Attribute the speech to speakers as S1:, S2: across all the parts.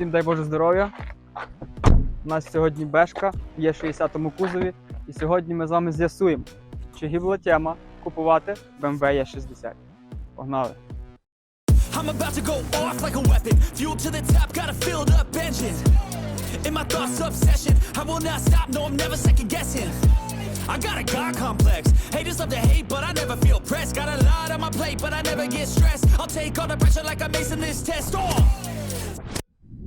S1: Всім дай Боже здоров'я. У нас сьогодні бешка є 60-му кузові. І сьогодні ми з вами з'ясуємо, чи гібла тема купувати BMW E60. Погнали!
S2: I'm about to go off like a weapon. Fuel to the top, got a filled up engine. In my thoughts, obsession. I will not stop, no, I'm never second guessing. I got a God complex. Haters love to hate, but I never feel pressed. Got a lot on my plate, but I never get stressed. I'll take all the pressure like I'm acing this test. Oh!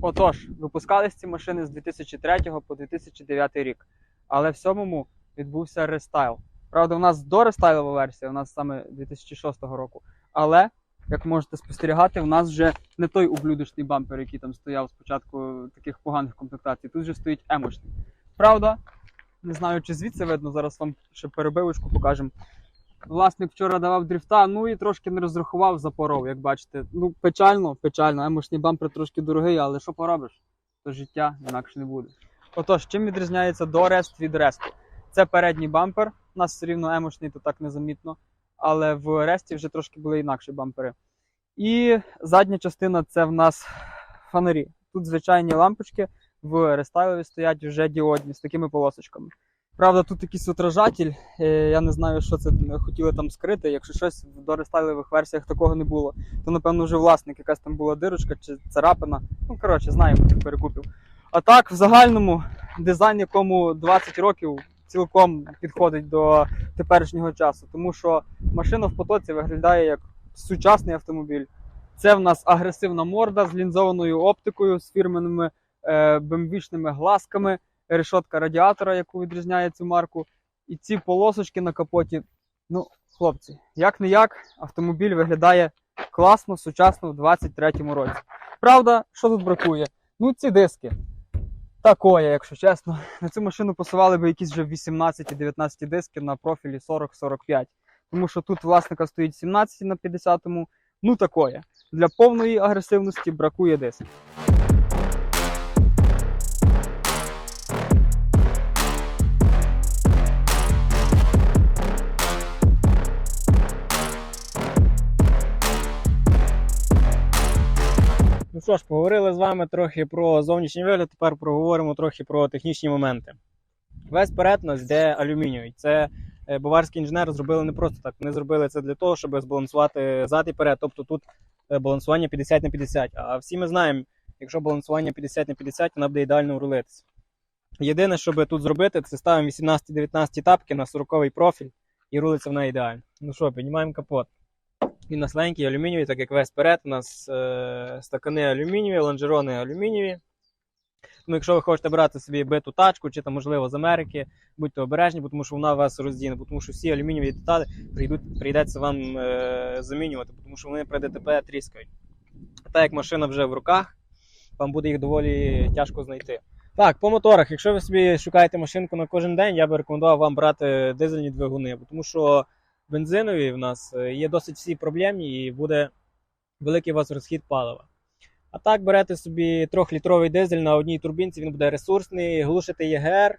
S1: Отож, випускались ці машини з 2003 по 2009 рік. Але в сьомому відбувся рестайл. Правда, у нас дорестайлова версія, у нас саме 2006 року. Але, як можете спостерігати, у нас вже не той ублюдочний бампер, який там стояв спочатку таких поганих комплектацій. Тут вже стоїть емочний. Правда, не знаю, чи звідси видно, зараз вам ще перебивочку покажемо. Власник вчора давав дріфта, ну і трошки не розрахував запоров, як бачите. Ну, печально, печально. Емошний бампер трошки дорогий, але що поробиш? То життя інакше не буде. Отож, чим відрізняється до рест від ресту? Це передній бампер. У нас все рівно емошний, то так незамітно. Але в ресті вже трошки були інакші бампери. І задня частина це в нас фонарі. Тут звичайні лампочки, в рестайлові стоять вже діодні з такими полосочками. Правда, тут якийсь отражатель. е, Я не знаю, що це хотіли там скрити. Якщо щось в дорестайлових версіях такого не було, то напевно вже власник, якась там була дирочка чи царапина. Ну, коротше, знаємо тих перекупів. А так, в загальному, дизайн, якому 20 років цілком підходить до теперішнього часу, тому що машина в потоці виглядає як сучасний автомобіль. Це в нас агресивна морда з лінзованою оптикою, з фірменними е, бемвішними глазками решотка радіатора, яку відрізняє цю марку. І ці полосочки на капоті. Ну, хлопці, як не як, автомобіль виглядає класно, сучасно в 23-му році. Правда, що тут бракує? Ну, ці диски. Такое, якщо чесно. На цю машину посували би якісь вже 18-19 диски на профілі 40-45. Тому що тут власника стоїть 17 на 50-му. Ну такое. Для повної агресивності бракує дисків.
S3: Що ж, поговорили з вами трохи про зовнішній вигляд, тепер проговоримо трохи про технічні моменти. Весь перед нас йде алюмінієвий. Це е, баварські інженери зробили не просто так. Вони зробили це для того, щоб збалансувати зад і перед. Тобто тут е, балансування 50 на 50. А всі ми знаємо, якщо балансування 50 на 50, вона буде ідеально рулитися. Єдине, що тут зробити, це ставимо 18-19 тапки на 40-й профіль і рулиться вона ідеально. Ну що, піднімаємо капот. Він у нас алюмінієвий, так як весь перед. У нас е, стакани алюмінієві, лонжерони алюмінієві. Тому якщо ви хочете брати собі биту тачку, чи там, можливо, з Америки, будьте обережні, тому що вона вас роздіне, тому що всі алюмінієві деталі прийдуть, прийдеться вам е, замінювати, тому що вони при ДТП тріскають. Так як машина вже в руках, вам буде їх доволі тяжко знайти. Так, по моторах, якщо ви собі шукаєте машинку на кожен день, я би рекомендував вам брати дизельні двигуни, тому що бензинові в нас е, є досить всі проблемні і буде великий у вас розхід палива. А так берете собі 3-літровий дизель на одній турбінці, він буде ресурсний, глушите ЄГР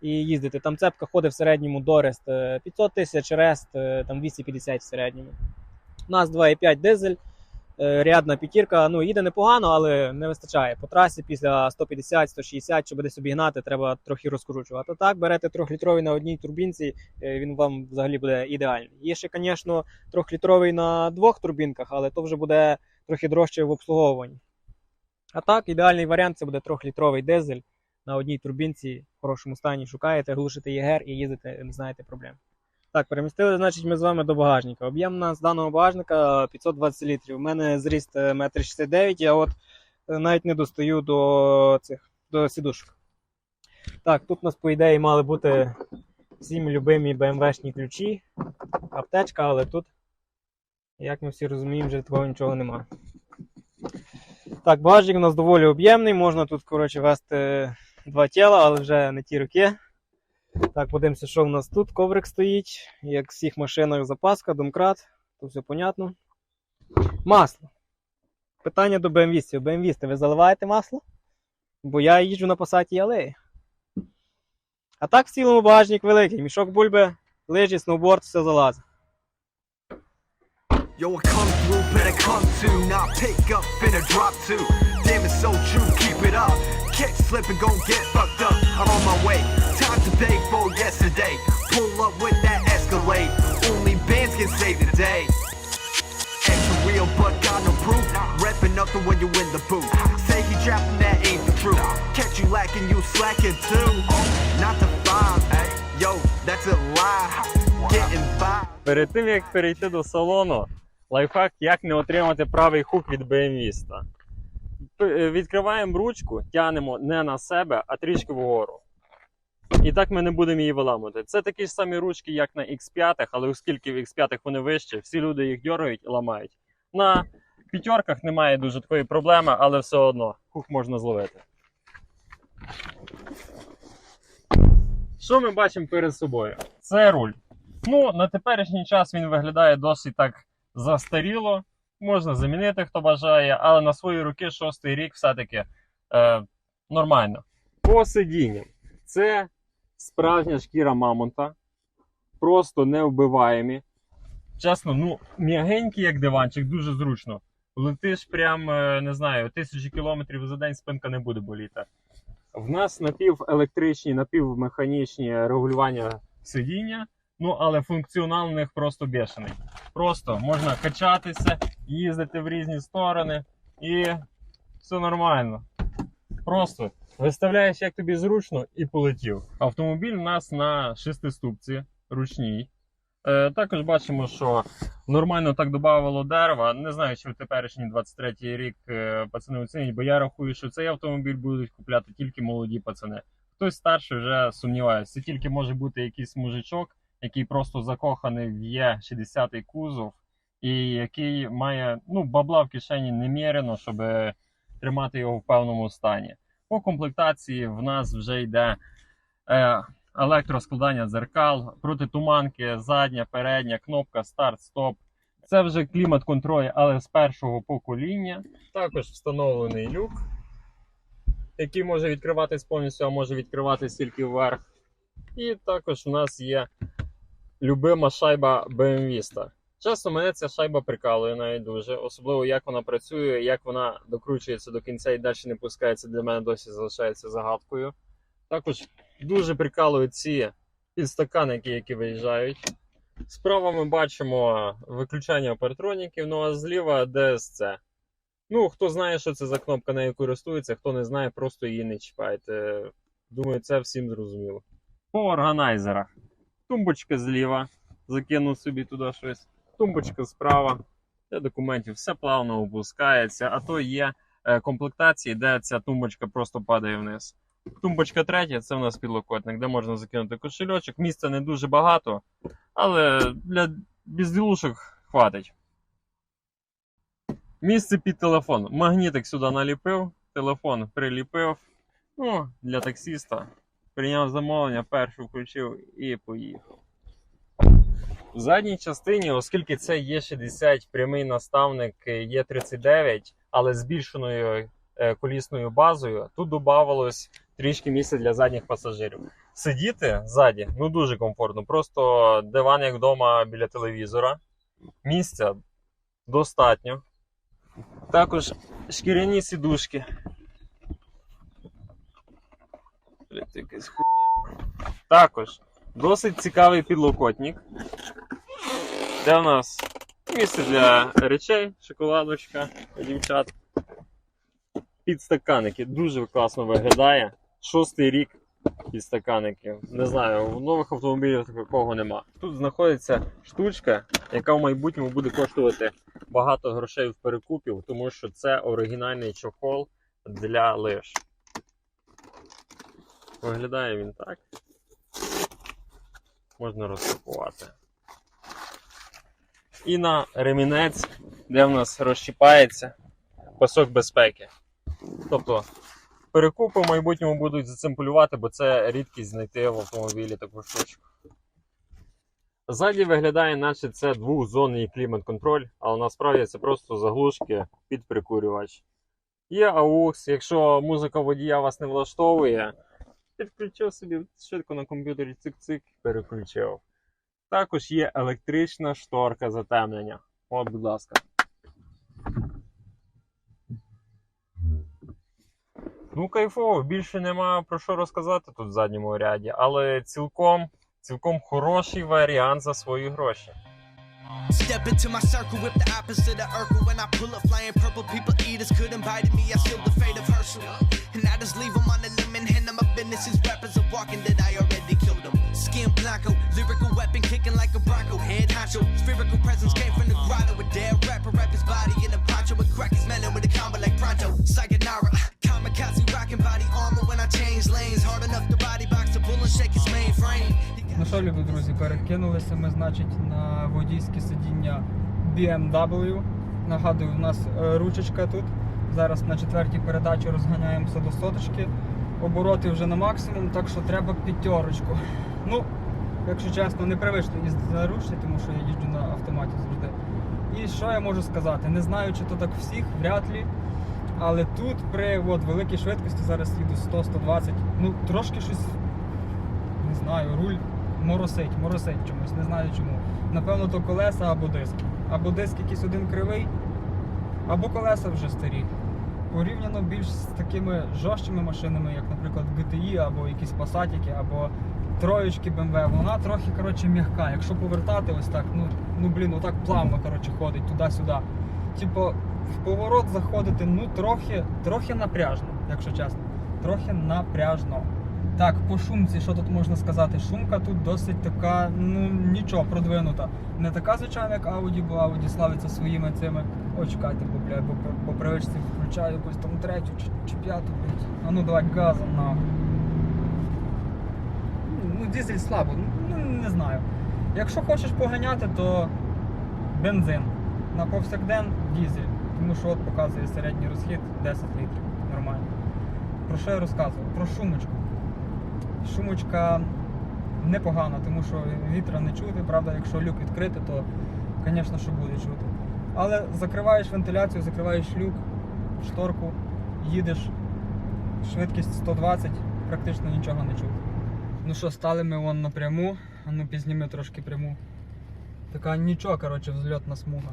S3: і їздите. Там цепка ходить в середньому до рест е, 500 тисяч, рест е, там 250 в середньому. У нас 2,5 дизель, е, рядна п'ятірка, ну їде непогано, але не вистачає. По трасі після 150-160, щоб десь обігнати, треба трохи розкручувати. А так берете 3-літровий на одній турбінці, е, він вам взагалі буде ідеальний. Є ще, звісно, 3-літровий на двох турбінках, але то вже буде трохи дорожче в обслуговуванні. А так, ідеальний варіант це буде 3-літровий дизель на одній турбінці в хорошому стані. Шукаєте, глушите ЄГР і їздите, не знаєте проблем. Так, перемістили, значить, ми з вами до багажника. Об'єм нас даного багажника 520 літрів. У мене зріст е, 1,69 м, я от е, навіть не достаю до цих до сідушок. Так, тут у нас, по ідеї, мали бути всім любимі BMW-шні ключі, аптечка, але тут, як ми всі розуміємо, вже такого нічого нема. Так, багажник у нас доволі об'ємний, можна тут, коротше, вести два тіла, але вже не ті роки. Так, подивимося, що в нас тут. Коврик стоїть, як в всіх машинах запаска, домкрат, то все понятно. Масло. Питання до BMW. BMW, ви заливаєте масло? Бо я їжджу на посаді алеї. А так в цілому багажник великий. Мішок бульби, лижі, сноуборд, все залазить.
S2: Yo, I come
S4: rule better come to. Not pick up, finna drop two. Damn, it's so true, keep it up. Catch slip and gon' get fucked up. I'm on my way. Time today for yesterday. Pull up with that Escalade. Only bands can save the day. Extra real, but got no proof. Reppin' nothing when you in the booth. Say he trapping, that ain't the truth. Catch you lacking, you slacking too. Not the five, yo, that's a lie. Getting by.
S5: Перед тим як перейти до салону, лайфхак, як не отримати правий хук від BMW. П- Відкриваємо ручку, тянемо не на себе, а трішки вгору. І так ми не будемо її виламувати. Це такі ж самі ручки, як на X5, але оскільки в X5 вони вищі, всі люди їх дергають і ламають. На п'ятерках немає дуже такої проблеми, але все одно хук можна зловити. Що ми бачимо перед собою? Це руль. Ну, на теперішній час він виглядає досить так застаріло. Можна замінити, хто бажає, але на свої руки шостий рік все-таки е, нормально. По сидінням. Це справжня шкіра мамонта. Просто невбиваємі. Чесно, ну, м'ягенький, як диванчик, дуже зручно. Летиш прям, е, не знаю, тисячі кілометрів за день спинка не буде боліти. В нас напівелектричні, напівмеханічні регулювання сидіння. Ну, але функціонал у них просто бешений. Просто можна качатися, їздити в різні сторони і все нормально. Просто виставляєш, як тобі зручно, і полетів. Автомобіль у нас на шестиступці, ручній. Е, також бачимо, що нормально так додавало дерева. Не знаю, чи в теперішній 23-й рік е, пацани оцінять, бо я рахую, що цей автомобіль будуть купляти тільки молоді пацани. Хтось старший вже сумніваюся. Це тільки може бути якийсь мужичок, який просто закоханий в Є60 кузов, і який має ну, бабла в кишені немірено, щоб тримати його в певному стані. По комплектації в нас вже йде е, електроскладання дзеркал, протитуманки, задня, передня, кнопка старт, стоп. Це вже клімат-контроль, але з першого покоління. Також встановлений люк, який може відкриватись повністю, а може відкриватись тільки вверх. І також у нас є любима шайба BMW. Чесно, мене ця шайба прикалує навіть дуже. Особливо як вона працює, як вона докручується до кінця і далі не пускається, для мене досі залишається загадкою. Також дуже прикалують ці підстаканники, які виїжджають. Справа ми бачимо виключання оператроніків, ну а зліва DSC. Ну, хто знає, що це за кнопка, нею користується, хто не знає, просто її не чіпайте. Думаю, це всім зрозуміло. По органайзерах. Тумбочка зліва, закинув собі туди щось. Тумбочка справа. Для документів все плавно опускається, а то є е, комплектації, де ця тумбочка просто падає вниз. Тумбочка третя це в нас підлокотник, де можна закинути кошельочок. Місця не дуже багато, але для безділушок хватить. Місце під телефон. Магнітик сюди наліпив, телефон приліпив. Ну, для таксіста. Прийняв замовлення, першу включив і поїхав. В задній частині, оскільки це є 60 прямий наставник є 39 але збільшеною е, колісною базою, тут додавалось трішки місця для задніх пасажирів. Сидіти ззаді ну дуже комфортно. Просто диван як вдома біля телевізора. Місця достатньо. Також шкіряні сідушки. Також досить цікавий підлокотник. Де у нас місце для речей, шоколадочка дівчат. Підстаканники дуже класно виглядає. Шостий рік підстаканників. Не знаю, в нових автомобілів такого нема. Тут знаходиться штучка, яка в майбутньому буде коштувати багато грошей в перекупів, тому що це оригінальний чохол для лиш. Виглядає він так. Можна розпакувати. І на ремінець, де в нас розчіпається пасок безпеки. Тобто перекупи в майбутньому будуть за цим полювати, бо це рідкість знайти в автомобілі таку штучку. Ззаді виглядає, наче це двохзонний клімат-контроль, але насправді це просто заглушки під прикурювач. Є AUX, якщо музика водія вас не влаштовує, Підключив собі швидко на комп'ютері цик-цик переключив. Також є електрична шторка затемнення. От, будь ласка. Ну, кайфово, більше нема про що розказати тут в задньому ряді, але цілком цілком хороший варіант за свої гроші.
S6: Step into my circle, with the opposite of Urkel. When I pull up flying purple, people eaters could invite me. I sealed the fate of Herschel. And I just leave them on the limb and hand them my business. These rappers are walking that I already killed them. Skin blanco, lyrical weapon kicking like a bronco. Head honcho, spherical presence came from the grotto. A dead rapper, wrap his body in a poncho. With crack his melon with a combo like pronto. Sayonara, kamikaze rocking body armor when I change lanes. Hard enough to body box the bull and shake his mainframe.
S1: Ну що, любі друзі, перекинулися ми, значить, на водійське сидіння BMW. Нагадую, у нас е, ручечка тут. Зараз на четвертій передачі розганяємося до соточки. Обороти вже на максимум, так що треба п'ятерочку. Ну, якщо чесно, непривично їздити на ручці, тому що я їжджу на автоматі завжди. І що я можу сказати? Не знаю, чи то так всіх, вряд ли. Але тут при от, великій швидкості зараз їду 100-120. Ну, трошки щось не знаю, руль моросить, моросить чомусь, не знаю чому. Напевно, то колеса або диск. Або диск якийсь один кривий, або колеса вже старі. Порівняно більш з такими жорсткими машинами, як, наприклад, GTI, або якісь Passatики, або троєчки BMW, вона трохи коротше, м'яка. Якщо повертати ось так, ну, ну блін, отак плавно коротше, ходить туди-сюди. Типу, в поворот заходити ну трохи, трохи напряжно, якщо чесно. Трохи напряжно. Так, по шумці, що тут можна сказати? Шумка тут досить така, ну нічого, продвинута. Не така, звичайно, як Audi, бо Audi славиться своїми цими. Ой, чекайте, бо, бля, бо по- по привичці включаю якусь там третю чи, чи п'яту, блядь. А ну давай газом на. Ну, дизель слабо, ну не знаю. Якщо хочеш поганяти, то бензин. На повсякден дизель. Тому що от показує середній розхід 10 літрів. Нормально. Про що я розказував? Про шумочку. Шумочка непогана, тому що вітра не чути. Правда, якщо люк відкрити, то, звісно, що буде чути. Але закриваєш вентиляцію, закриваєш люк, шторку, їдеш, швидкість 120, практично нічого не чути. Ну що, стали ми вон напряму, а ну пізніми трошки пряму. Така нічого, коротше, взльотна смуга.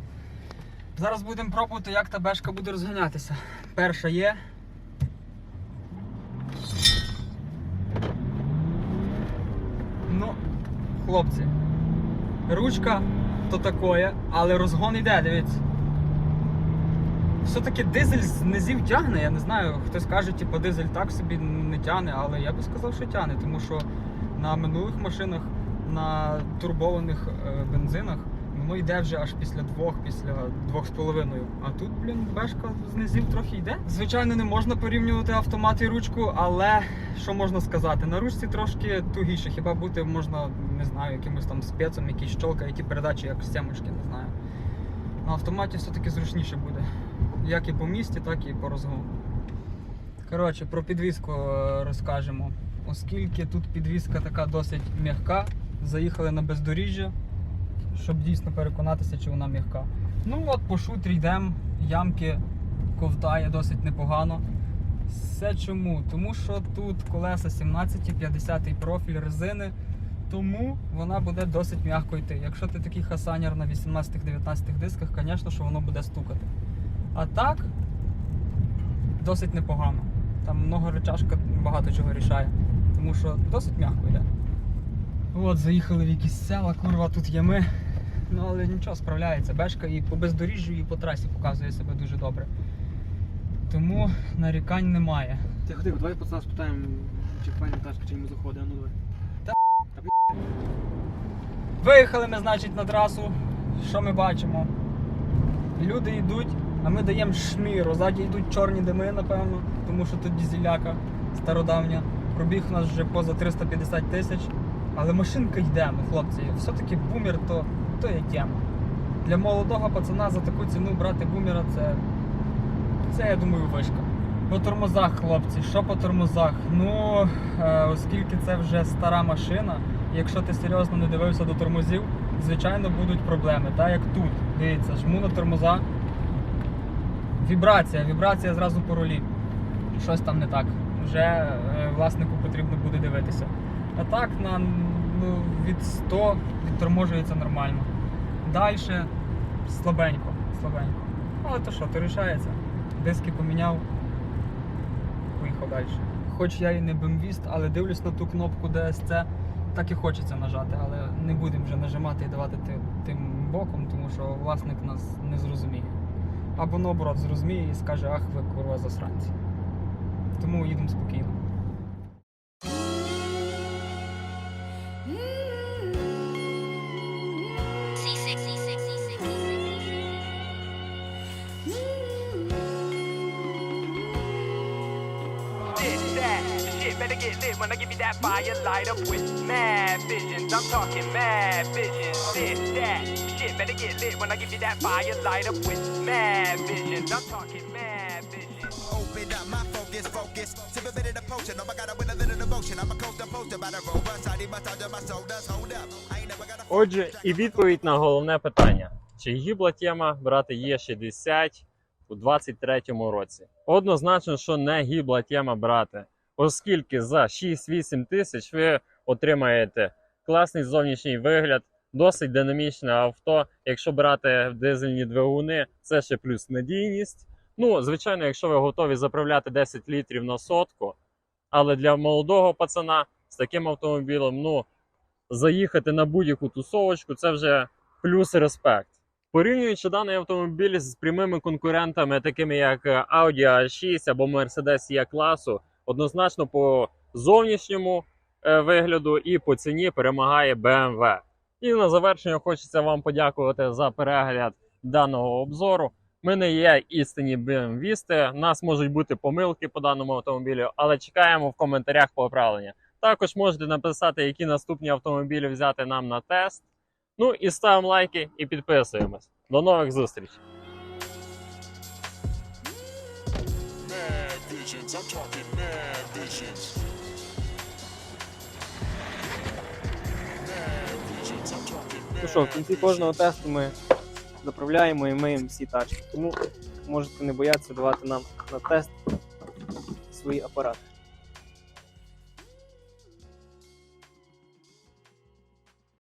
S1: Зараз будемо пробувати, як та бешка буде розганятися. Перша є. Ну, хлопці, ручка то такое, але розгон йде, дивіться. Все-таки дизель з низів тягне, я не знаю. Хтось каже, типу, дизель так собі не тягне, але я би сказав, що тягне, тому що на минулих машинах, на турбованих е, бензинах, воно йде вже аж після двох, після двох з половиною. А тут, блін, бешка з низів трохи йде. Звичайно, не можна порівнювати автомат і ручку, але що можна сказати? На ручці трошки тугіше, хіба бути можна, не знаю, якимось там спецом, якісь щолкає ті передачі, як сімочки, не знаю. На автоматі все-таки зручніше буде. Як і по місті, так і по розгону. Коротше, про підвізку е, розкажемо. Оскільки тут підвізка така досить м'яка, заїхали на бездоріжжя, щоб дійсно переконатися, чи вона м'яка. Ну от по шутрі йдемо, ямки ковтає досить непогано. Все чому? Тому що тут колеса 17, 50 профіль резини, тому вона буде досить м'яко йти. Якщо ти такий хасанер на 18-19 дисках, звісно, що воно буде стукати. А так, досить непогано. Там многоречашка багато чого рішає. Тому що досить м'яко йде. От, заїхали в якісь села, курва, тут ями. Ну але нічого, справляється. Бешка і по бездоріжжю, і по трасі показує себе дуже добре. Тому нарікань немає.
S3: Тихо, тихо, давай пацана спитаємо, чи файна тачка, чи йому заходить, а ну давай.
S1: Виїхали ми, значить, на трасу. Що ми бачимо? Люди йдуть, а ми даємо шміру. Ззаді йдуть чорні дими, напевно, тому що тут дізеляка стародавня. Пробіг у нас вже поза 350 тисяч. Але машинка йде, ну, хлопці. Все-таки бумер то, то є тема. Для молодого пацана за таку ціну брати бумера це, це я думаю, вишка. По тормозах, хлопці, що по тормозах? Ну, е, оскільки це вже стара машина, якщо ти серйозно не дивився до тормозів, звичайно будуть проблеми. Так як тут. Дивіться, жму на тормоза. Вібрація, вібрація зразу по рулі. Щось там не так. Вже е, власнику потрібно буде дивитися. А так на ну, від 100 відторможується нормально. Далі слабенько, слабенько. Але то що, то рішається. Диски поміняв, поїхав далі. Хоч я і не бемвіст, але дивлюсь на ту кнопку DSC, так і хочеться нажати, але не будемо вже нажимати і давати тим боком, тому що власник нас не зрозуміє. Або наоборот зрозуміє і скаже, ах, ви курва засранці. Тому їдемо спокійно.
S7: I give you that fire light up with mad visions. I'm talking mad visions. This, that, shit better get lit when I give you that fire light up with mad visions. I'm talking mad visions.
S6: Open up my focus, focus. Sip a bit of the potion. Oh, I got a win a little devotion. I'm a coaster poster by the robust. I need massage on my shoulders. Hold up. I ain't never gonna.
S5: Отже, і відповідь на головне питання: чи гібла тема брати Є60 у 23-му році? Однозначно, що не гібла тема брати, оскільки за 6-8 тисяч ви отримаєте класний зовнішній вигляд, досить динамічне авто. Якщо брати дизельні двигуни, це ще плюс надійність. Ну, звичайно, якщо ви готові заправляти 10 літрів на сотку, але для молодого пацана з таким автомобілем, ну заїхати на будь-яку тусовочку, це вже плюс респект. Порівнюючи даний автомобіль з прямими конкурентами, такими як Audi A6 або Mercedes E класу, однозначно по зовнішньому е, вигляду і по ціні перемагає BMW. І на завершення хочеться вам подякувати за перегляд даного обзору. Ми не є істинні BMW-вісти, у нас можуть бути помилки по даному автомобілю, але чекаємо в коментарях поправлення. Також можете написати, які наступні автомобілі взяти нам на тест. Ну і ставимо лайки і підписуємось. До нових зустрічей!
S8: I'm talking
S3: Ну що, в кінці кожного тесту ми заправляємо і миємо всі тачки. Тому можете не боятися давати нам на тест свої апарати.